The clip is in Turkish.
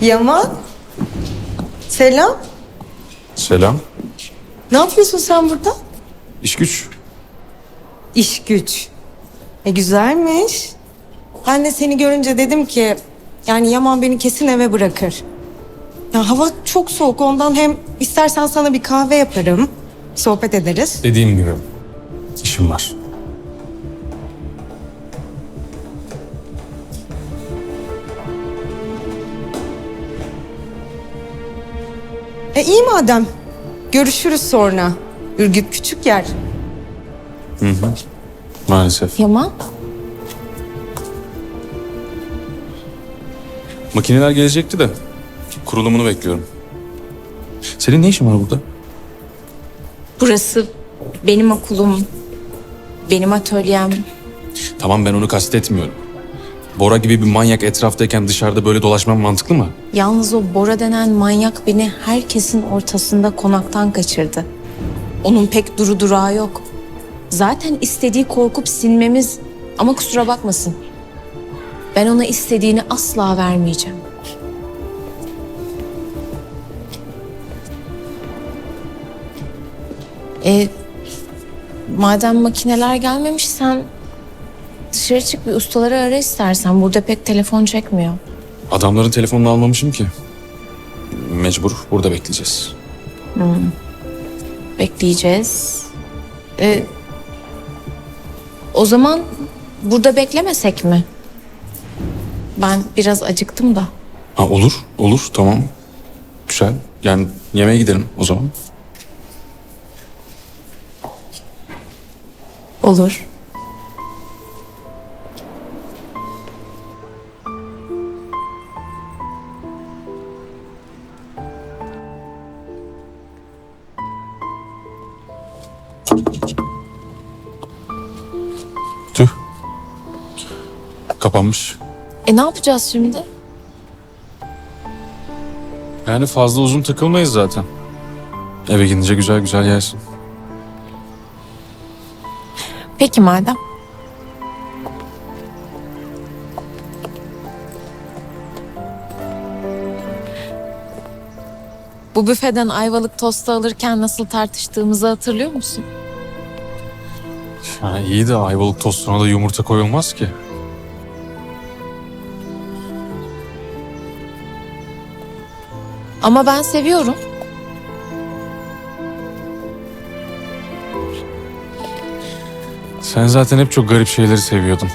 Yaman. Selam. Selam. Ne yapıyorsun sen burada? İş güç. İş güç. E güzelmiş. Ben de seni görünce dedim ki yani Yaman beni kesin eve bırakır. Ya hava çok soğuk ondan hem istersen sana bir kahve yaparım. Sohbet ederiz. Dediğim gibi işim var. E iyi madem. Görüşürüz sonra. Ürgüp küçük yer. Maalesef. Yaman? Makineler gelecekti de kurulumunu bekliyorum. Senin ne işin var burada? Burası benim okulum, benim atölyem. Tamam ben onu kastetmiyorum. Bora gibi bir manyak etraftayken dışarıda böyle dolaşmam mantıklı mı? Yalnız o Bora denen manyak beni herkesin ortasında konaktan kaçırdı. Onun pek duru durağı yok. Zaten istediği korkup sinmemiz ama kusura bakmasın. Ben ona istediğini asla vermeyeceğim. E, madem makineler gelmemiş sen dışarı çık bir ustaları ara istersen. Burada pek telefon çekmiyor. Adamların telefonunu almamışım ki. Mecbur burada bekleyeceğiz. Bekleyeceğiz. Ee, o zaman burada beklemesek mi? Ben biraz acıktım da. Ha olur, olur tamam. Güzel. Yani yemeğe gidelim o zaman. Olur. Kapanmış. E ne yapacağız şimdi? Yani fazla uzun takılmayız zaten. Eve gidince güzel güzel yersin. Peki madem. Bu büfeden ayvalık tostu alırken nasıl tartıştığımızı hatırlıyor musun? Ha, iyi de ayvalık tostuna da yumurta koyulmaz ki. Ama ben seviyorum. Sen zaten hep çok garip şeyleri seviyordun.